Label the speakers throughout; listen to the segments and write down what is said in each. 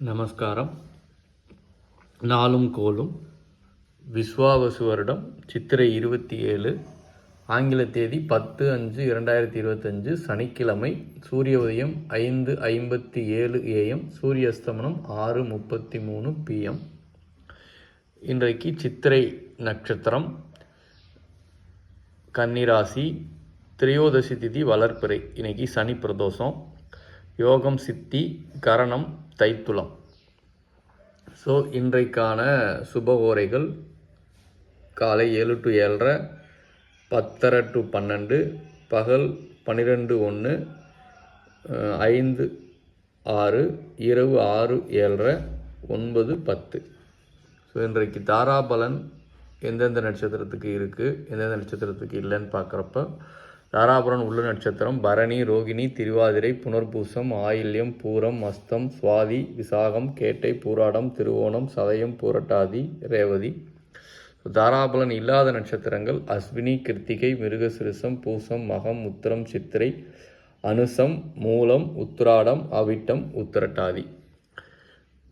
Speaker 1: நமஸ்காரம். நாளும் கோலும் விஸ்வாவசு வருடம் சித்திரை இருபத்தி ஏழு ஆங்கில தேதி பத்து அஞ்சு இரண்டாயிரத்தி இருபத்தஞ்சு சனிக்கிழமை சூரிய உதயம் ஐந்து ஐம்பத்தி ஏழு ஏஎம் சூரிய அஸ்தமனம் ஆறு முப்பத்தி மூணு பிஎம் இன்றைக்கு சித்திரை நட்சத்திரம் கன்னிராசி திரையோதசி திதி வளர்ப்பிறை. இன்னைக்கு சனி பிரதோஷம். யோகம் சித்தி கரணம் தைத்துளம். ஸோ இன்றைக்கான சுப ஓரைகள் காலை ஏழு டு ஏழரை பத்தரை டு பன்னெண்டு பகல் பன்னிரெண்டு ஒன்று ஐந்து ஆறு இரவு ஆறு ஏழரை ஒன்பது பத்து. ஸோ இன்றைக்கு தாராபலன் எந்தெந்த நட்சத்திரத்துக்கு இருக்குது எந்தெந்த நட்சத்திரத்துக்கு இல்லைன்னு பார்க்குறப்ப தாராபுரம் உள்ள நட்சத்திரம் பரணி ரோகிணி திருவாதிரை புனர்பூசம் ஆயில்யம் பூரம் அஸ்தம் சுவாதி விசாகம் கேட்டை பூராடம் திருவோணம் சதயம் பூரட்டாதி ரேவதி. தாராபலன் இல்லாத நட்சத்திரங்கள் அஸ்வினி கிருத்திகை மிருகசிருசம் பூசம் மகம் உத்திரம் சித்திரை அனுசம் மூலம் உத்திராடம் அவிட்டம் உத்திரட்டாதி.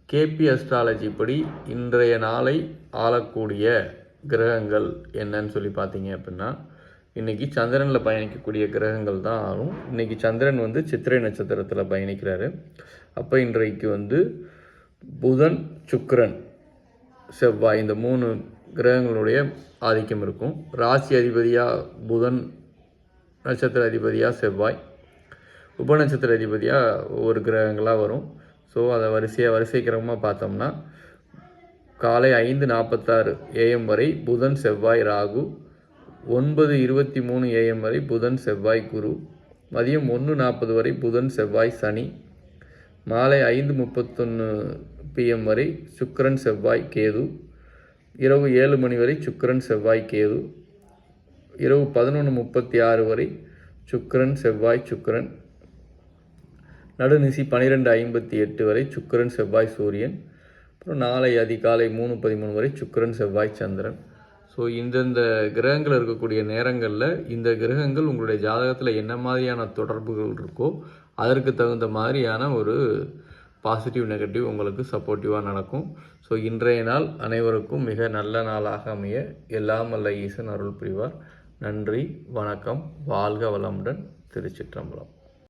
Speaker 1: கேபி அஸ்ட்ராலஜி படி இன்றைய நாளை ஆளக்கூடிய கிரகங்கள் என்னன்னு சொல்லி பார்த்தீங்க அப்படின்னா இன்றைக்கி சந்திரனில் பயணிக்கக்கூடிய கிரகங்கள் தான் ஆகும். இன்றைக்கி சந்திரன் வந்து சித்திரை நட்சத்திரத்தில் பயணிக்கிறாரு. அப்போ இன்றைக்கு வந்து புதன் சுக்கரன் செவ்வாய் இந்த மூணு கிரகங்களுடைய ஆதிக்கம் இருக்கும். ராசி அதிபதியாக புதன் நட்சத்திர அதிபதியாக செவ்வாய் உபநட்சத்திர அதிபதியாக ஒவ்வொரு கிரகங்களாக வரும். ஸோ அதை வரிசையாக வரிசை கிரகமாக பார்த்தோம்னா காலை ஐந்து நாற்பத்தாறு ஏஎம் வரை புதன் செவ்வாய் ராகு ஒன்பது இருபத்தி மூணு ஏஎம் வரை புதன் செவ்வாய் குரு. மதியம் ஒன்று நாற்பது வரை புதன் செவ்வாய் சனி. மாலை ஐந்து முப்பத்தொன்று பிஎம் வரை சுக்கிரன் செவ்வாய் கேது. இரவு ஏழு மணி வரை சுக்கரன் செவ்வாய் கேது. இரவு பதினொன்று முப்பத்தி ஆறு வரை சுக்கிரன் செவ்வாய் சுக்கரன். நடுநிசி பன்னிரெண்டு ஐம்பத்தி எட்டு வரை சுக்கிரன் செவ்வாய் சூரியன். அப்புறம் நாளை அதிகாலை மூணு பதிமூணு வரை சுக்கிரன் செவ்வாய் சந்திரன். ஸோ இந்தந்த கிரகங்கள் இருக்கக்கூடிய நேரங்களில் இந்த கிரகங்கள் உங்களுடைய ஜாதகத்தில் என்ன மாதிரியான தொடர்புகள் இருக்கோ அதற்கு தகுந்த மாதிரியான ஒரு பாசிட்டிவ் நெகட்டிவ் உங்களுக்கு சப்போர்ட்டிவாக நடக்கும். ஸோ இன்றைய நாள் அனைவருக்கும் மிக நல்ல நாளாக அமைய எல்லாம் அல்ல ஈசன் அருள் புரிவார். நன்றி வணக்கம் வாழ்க வளமுடன் திருச்சிற்றம்பலம்.